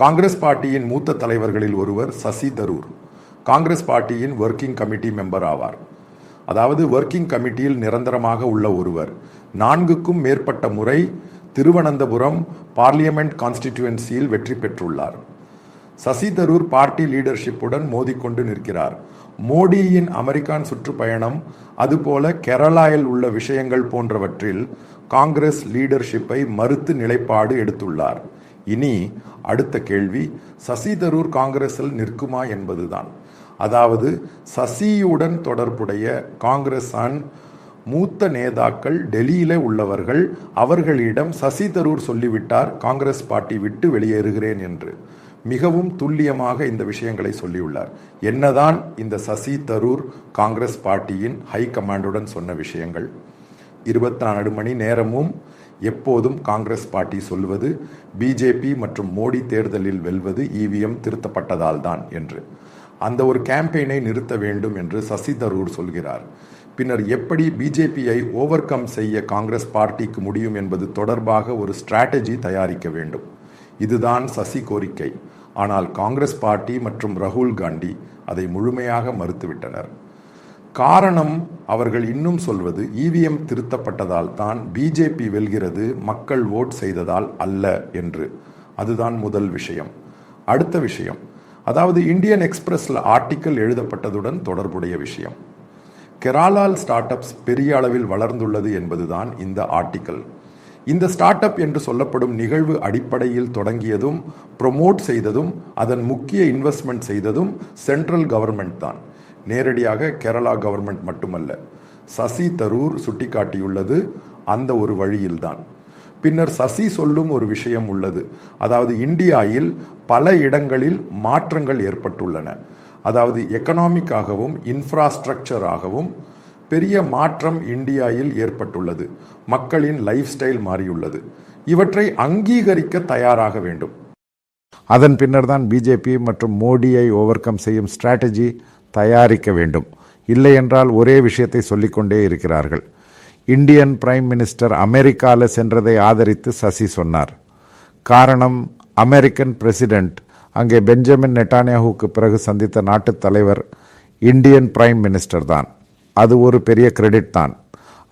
காங்கிரஸ் பார்ட்டியின் மூத்த தலைவர்களில் ஒருவர் சசி தரூர். காங்கிரஸ் பார்ட்டியின் ஒர்க்கிங் கமிட்டி மெம்பர் ஆவார். அதாவது ஒர்க்கிங் கமிட்டியில் நிரந்தரமாக உள்ள ஒருவர். நான்குக்கும் மேற்பட்ட முறை திருவனந்தபுரம் பார்லியமெண்ட் கான்ஸ்டிடியூவன்சியில் வெற்றி பெற்றுள்ளார். சசி தரூர் பார்ட்டி லீடர்ஷிப்புடன் மோதிக்கொண்டு நிற்கிறார். மோடியின் அமெரிக்கான் சுற்றுப்பயணம் அதுபோல கேரளாவில் உள்ள விஷயங்கள் போன்றவற்றில் காங்கிரஸ் லீடர்ஷிப்பை மறுத்து நிலைப்பாடு எடுத்துள்ளார். இனி அடுத்த கேள்வி சசி தரூர் காங்கிரஸில் நிற்குமா என்பதுதான். அதாவது சசியுடன் தொடர்புடைய காங்கிரஸ் அண்ட் மூத்த நேதாக்கள் டெல்லியில உள்ளவர்கள் அவர்களிடம் சசி தரூர் சொல்லிவிட்டார் காங்கிரஸ் பார்ட்டி விட்டு வெளியேறுகிறேன் என்று. மிகவும் துல்லியமாக இந்த விஷயங்களை சொல்லியுள்ளார். என்னதான் இந்த சசி தரூர் காங்கிரஸ் பார்ட்டியின் ஹை கமாண்டுடன் சொன்ன விஷயங்கள். இருபத்தி நாலு மணி நேரமும் எப்போதும் காங்கிரஸ் பார்ட்டி சொல்வது பிஜேபி மற்றும் மோடி தேர்தலில் வெல்வது இவிஎம் திருத்தப்பட்டதால் தான் என்று. அந்த ஒரு கேம்பெயினை நிறுத்த வேண்டும் என்று சசி தரூர் சொல்கிறார். பின்னர் எப்படி பிஜேபியை ஓவர் கம் செய்ய காங்கிரஸ் பார்ட்டிக்கு முடியும் என்பது தொடர்பாக ஒரு ஸ்ட்ராட்டஜி தயாரிக்க வேண்டும். இதுதான் சசி கோரிக்கை. ஆனால் காங்கிரஸ் பார்ட்டி மற்றும் ராகுல் காந்தி அதை முழுமையாக மறுத்துவிட்டனர். காரணம் அவர்கள் இன்னும் சொல்வது இவிஎம் திருத்தப்பட்டதால் தான் பிஜேபி வெல்கிறது மக்கள் ஓட் செய்ததால் அல்ல என்று. அதுதான் முதல் விஷயம். அடுத்த விஷயம் அதாவது இந்தியன் எக்ஸ்பிரஸில் ஆர்டிக்கல் எழுதப்பட்டதுடன் தொடர்புடைய விஷயம். கெராலால் ஸ்டார்ட் அப்ஸ் பெரிய அளவில் வளர்ந்துள்ளது என்பதுதான் இந்த ஆர்டிக்கல். இந்த ஸ்டார்ட் அப் என்று சொல்லப்படும் நிகழ்வு அடிப்படையில் தொடங்கியதும் ப்ரொமோட் செய்ததும் அதன் முக்கிய இன்வெஸ்ட்மெண்ட் செய்ததும் சென்ட்ரல் கவர்மெண்ட் தான். நேரடியாக கேரளா கவர்மெண்ட் மட்டுமல்ல சசி தரூர் சுட்டிக்காட்டியுள்ளது அந்த ஒரு வழியில்தான். பின்னர் சசி சொல்லும் ஒரு விஷயம் உள்ளது. அதாவது இந்தியாவில் பல இடங்களில் மாற்றங்கள் ஏற்பட்டுள்ளன. அதாவது எக்கனாமிக்காகவும் இன்ஃப்ராஸ்ட்ரக்சராகவும் பெரிய மாற்றம் இந்தியாவில் ஏற்பட்டுள்ளது. மக்களின் லைஃப் ஸ்டைல் மாறியுள்ளது. இவற்றை அங்கீகரிக்க தயாராக வேண்டும். அதன் பின்னர் தான் பிஜேபி மற்றும் மோடியை ஓவர் கம் செய்யும் ஸ்ட்ராட்டஜி தயாரிக்க வேண்டும். இல்லை என்றால் ஒரே விஷயத்தை சொல்லிக்கொண்டே இருக்கிறார்கள். இந்தியன் பிரைம் மினிஸ்டர் அமெரிக்காவில் சென்றதை ஆதரித்து சசி சொன்னார். காரணம் அமெரிக்கன் பிரசிடென்ட் அங்கே பெஞ்சமின் நெட்டானியாஹுக்கு பிறகு சந்தித்த நாட்டுத் தலைவர் இந்தியன் பிரைம் மினிஸ்டர் தான் அது ஒரு பெரிய கிரெடிட் தான்.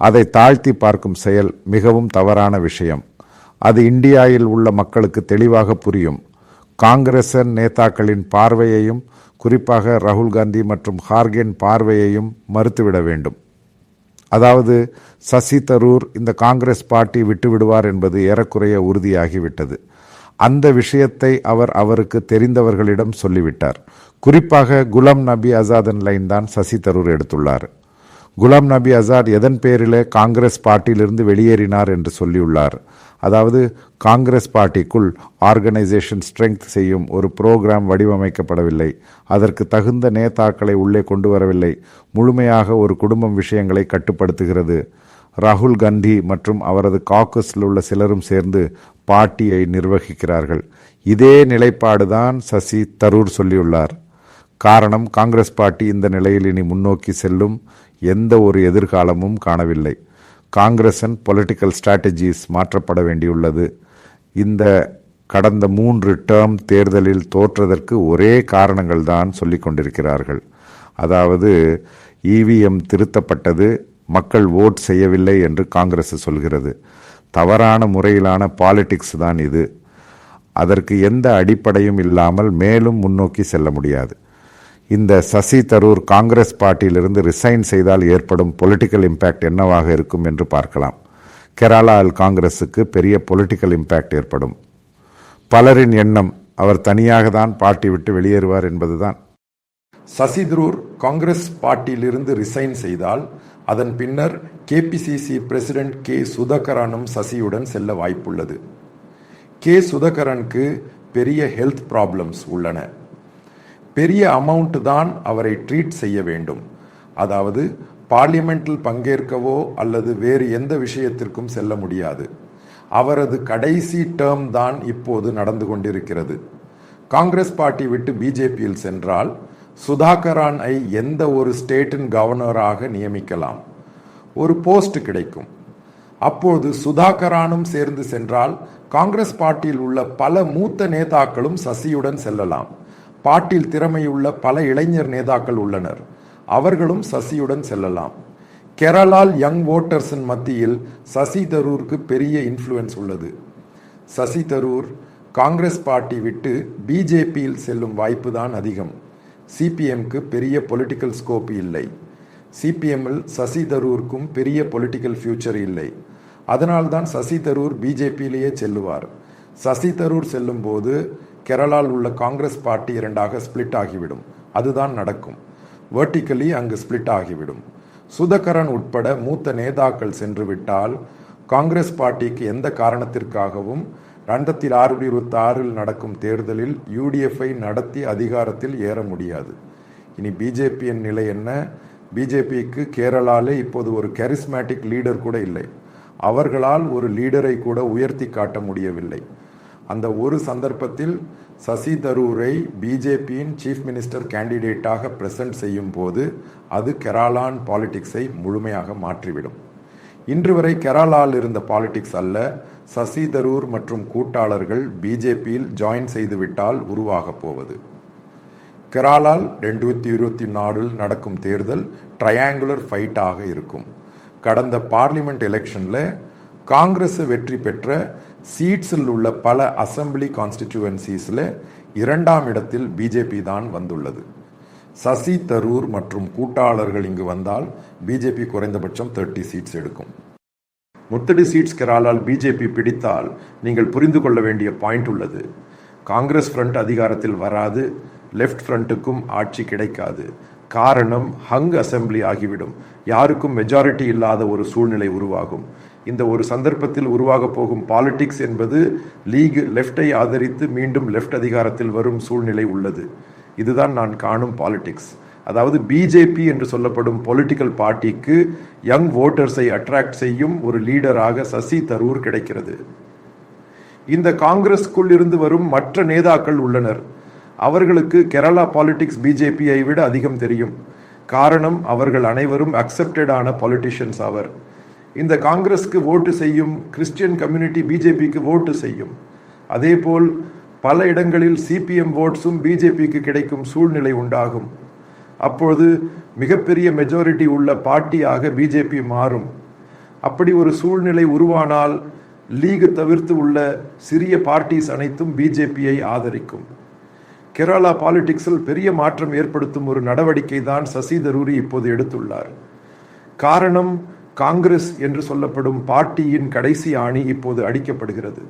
அதை தாழ்த்தி பார்க்கும் செயல் மிகவும் தவறான விஷயம். அது இந்தியாவில் உள்ள மக்களுக்கு தெளிவாக புரியும். காங்கிரசன் நேதாக்களின் பார்வையையும் குறிப்பாக ராகுல் காந்தி மற்றும் ஹார்கேன் பார்வையையும் மறுத்துவிட வேண்டும். அதாவது சசி தரூர் இந்த காங்கிரஸ் பார்ட்டி விட்டுவிடுவார் என்பது ஏறக்குறைய உறுதியாகிவிட்டது. அந்த விஷயத்தை அவர் அவருக்கு தெரிந்தவர்களிடம் சொல்லிவிட்டார். குறிப்பாக குலாம் நபி ஆசாதன் லைன் தான் சசி தரூர் எடுத்துள்ளார். குலாம் நபி ஆசாத் எதன் பேரிலே காங்கிரஸ் பார்ட்டியிலிருந்து வெளியேறினார் என்று சொல்லியுள்ளார். அதாவது காங்கிரஸ் பார்ட்டிக்குள் ஆர்கனைசேஷன் ஸ்ட்ரெங்க் செய்யும் ஒரு புரோகிராம் வடிவமைக்கப்படவில்லை. அதற்கு தகுந்த நேதாக்களை உள்ளே கொண்டு வரவில்லை. முழுமையாக ஒரு குடும்பம் விஷயங்களை கட்டுப்படுத்துகிறது. ராகுல் காந்தி மற்றும் அவரது காக்கஸில் உள்ள சிலரும் சேர்ந்து பார்ட்டியை நிர்வகிக்கிறார்கள். இதே நிலைப்பாடுதான் சசி தரூர் சொல்லியுள்ளார். காரணம் காங்கிரஸ் பார்ட்டி இந்த நிலையில் இனி முன்னோக்கி செல்லும் எந்த ஒரு எதிர்காலமும் காணவில்லை. காங்கிரசன் பொலிட்டிக்கல் ஸ்ட்ராட்டஜிஸ் மாற்றப்பட வேண்டியுள்ளது. இந்த கடந்த மூன்று டேர்ம் தேர்தலில் தோற்றதற்கு ஒரே காரணங்கள் தான் சொல்லிக் கொண்டிருக்கிறார்கள். அதாவது இவிஎம் திருத்தப்பட்டது மக்கள் ஓட் செய்யவில்லை என்று காங்கிரஸ் சொல்கிறது. தவறான முறையிலான பாலிடிக்ஸ் தான் இது. அதற்கு எந்த அடிப்படையும் இல்லாமல் மேலும் முன்னோக்கி செல்ல முடியாது. இந்த சசி தரூர் காங்கிரஸ் பார்ட்டியிலிருந்து ரிசைன் செய்தால் ஏற்படும் பொலிட்டிக்கல் இம்பேக்ட் என்னவாக இருக்கும் என்று பார்க்கலாம். கேரளாவில் காங்கிரஸுக்கு பெரிய பொலிட்டிக்கல் இம்பேக்ட் ஏற்படும். பலரின் எண்ணம் அவர் தனியாக தான் பார்ட்டி விட்டு வெளியேறுவார் என்பதுதான். சசி தரூர் காங்கிரஸ் பார்ட்டியிலிருந்து ரிசைன் செய்தால் அதன் பின்னர் கேபிசிசி பிரசிடென்ட் கே சுதகரனும் சசியுடன் செல்ல வாய்ப்புள்ளது. கே சுதகரனுக்கு பெரிய ஹெல்த் ப்ராப்ளம்ஸ் உள்ளன. பெரிய அமௌண்ட் தான் அவரை ட்ரீட் செய்ய வேண்டும். அதாவது பார்லிமெண்டில் பங்கேற்கவோ அல்லது வேறு எந்த விஷயத்திற்கும் செல்ல முடியாது. அவரது கடைசி டேர்ம் தான் இப்போது நடந்து கொண்டிருக்கிறது. காங்கிரஸ் பார்ட்டி விட்டு பிஜேபியில் சென்றால் சுதாகரானை எந்த ஒரு ஸ்டேட்டின் கவர்னராக நியமிக்கலாம்? ஒரு போஸ்ட் கிடைக்கும். அப்போது சுதாகரானும் சேர்ந்து சென்றால் காங்கிரஸ் பார்ட்டியில் உள்ள பல மூத்த நேதாக்களும் சசியுடன் செல்லலாம். பாட்டில் திறமையுள்ள பல இளைஞர் நேதாக்கள் உள்ளனர். அவர்களும் சசியுடன் செல்லலாம். கேரளால் யங் ஓட்டர்ஸின் மத்தியில் சசி தரூருக்கு பெரிய இன்ஃப்ளூயன்ஸ் உள்ளது. சசி தரூர் காங்கிரஸ் பார்ட்டி விட்டு பிஜேபியில் செல்லும் வாய்ப்பு தான் அதிகம். சிபிஎம்க்கு பெரிய பொலிட்டிக்கல் ஸ்கோப் இல்லை. சிபிஎம்மில் சசி தரூருக்கும் பெரிய பொலிட்டிக்கல் ஃபியூச்சர் இல்லை. அதனால்தான் சசி தரூர் பிஜேபியிலேயே செல்லுவார். சசி தரூர் செல்லும் போது கேரளாவில் உள்ள காங்கிரஸ் பார்ட்டி இரண்டாக ஸ்பிளிட் ஆகிவிடும். அதுதான் நடக்கும். வெர்டிக்கலி அங்கு ஸ்பிளிட் ஆகிவிடும். சுதகரன் உட்பட மூத்த நேதாக்கள் சென்று விட்டால் காங்கிரஸ் பார்ட்டிக்கு எந்த காரணத்திற்காகவும் ரெண்டாயிரத்தி ஆறு இருபத்தி ஆறில் நடக்கும் தேர்தலில் யூடிஎஃப்ஐ நடத்தி அதிகாரத்தில் ஏற முடியாது. இனி பிஜேபியின் நிலை என்ன? பிஜேபிக்கு கேரளாலே இப்போது ஒரு கரிஸ்மேட்டிக் லீடர் கூட இல்லை. அவர்களால் ஒரு லீடரை கூட உயர்த்தி காட்ட முடியவில்லை. அந்த ஒரு சந்தர்ப்பத்தில் சசி தரூரை பிஜேபியின் சீஃப் மினிஸ்டர் கேண்டிடேட்டாக பிரசன்ட் செய்யும் போது அது கெராலான் பாலிடிக்ஸை முழுமையாக மாற்றிவிடும். இன்று வரை கெராலாவில் இருந்த பாலிடிக்ஸ் அல்ல சசி தரூர் மற்றும் கூட்டாளர்கள் பிஜேபியில் ஜாயின் செய்துவிட்டால் உருவாகப் போவது. கெராலால் ரெண்டாயிரத்தி இருபத்தி நாலில் நடக்கும் தேர்தல் ட்ரையாங்குலர் ஃபைட்டாக இருக்கும். கடந்த பார்லிமெண்ட் எலெக்ஷனில் காங்கிரஸ் வெற்றி பெற்ற சீட்ஸில் உள்ள பல அசம்பிளி கான்ஸ்டிடியூவன்சிஸில் இரண்டாம் இடத்தில் பிஜேபி தான் வந்துள்ளது. சசி தரூர் மற்றும் கூட்டாளர்கள் இங்கு வந்தால் பிஜேபி குறைந்தபட்சம் தேர்ட்டி சீட்ஸ் எடுக்கும். முத்தடி சீட்ஸ் கெராலால் பிஜேபி பிடித்தால் நீங்கள் புரிந்து கொள்ள வேண்டிய பாயிண்ட் உள்ளது. காங்கிரஸ் ஃப்ரண்ட் அதிகாரத்தில் வராது லெஃப்ட் ஃப்ரண்ட்டுக்கும் ஆட்சி கிடைக்காது. காரணம் ஹங் அசெம்பிளி ஆகிவிடும். யாருக்கும் மெஜாரிட்டி இல்லாத ஒரு சூழ்நிலை உருவாகும். இந்த ஒரு சந்தர்ப்பத்தில் உருவாக போகும் பாலிடிக்ஸ் என்பது லீக் லெஃப்டை ஆதரித்து மீண்டும் லெஃப்ட் அதிகாரத்தில் வரும் சூழ்நிலை உள்ளது. இதுதான் நான் காணும் பாலிடிக்ஸ் அதாவது பிஜேபி என்று சொல்லப்படும் பொலிட்டிக்கல் பார்ட்டிக்கு யங் ஓட்டர்ஸை அட்ராக்ட் செய்யும் ஒரு லீடராக சசி தரூர் கிடைக்கிறது. இந்த காங்கிரஸ்க்குள் இருந்து வரும் மற்ற நேதாக்கள் உள்ளனர். அவர்களுக்கு கேரளா பாலிடிக்ஸ் பிஜேபியை விட அதிகம் தெரியும். காரணம் அவர்கள் அனைவரும் அக்செப்டடான பாலிட்டிஷியன்ஸ் ஆவர். இந்த காங்கிரஸ்க்கு ஓட்டு செய்யும் கிறிஸ்டியன் கம்யூனிட்டி பிஜேபிக்கு ஓட்டு செய்யும். அதேபோல் பல இடங்களில் சிபிஎம் ஓட்ஸும் பிஜேபிக்கு கிடைக்கும் சூழ்நிலை உண்டாகும். அப்பொழுது மிகப்பெரிய மெஜாரிட்டி உள்ள பார்ட்டியாக பிஜேபி மாறும். அப்படி ஒரு சூழ்நிலை உருவானால் லீக் தவிர்த்து உள்ள சிறிய பார்ட்டிஸ் அனைத்தும் பிஜேபியை ஆதரிக்கும். கேரளா பாலிடிக்ஸில் பெரிய மாற்றம் ஏற்படுத்தும் ஒரு நடவடிக்கை தான் சசி தரூரி இப்போது எடுத்துள்ளார். காரணம் காங்கிரஸ் என்று சொல்லப்படும் பார்ட்டியின் கடைசி ஆணி இப்போது அடிக்கப்படுகிறது.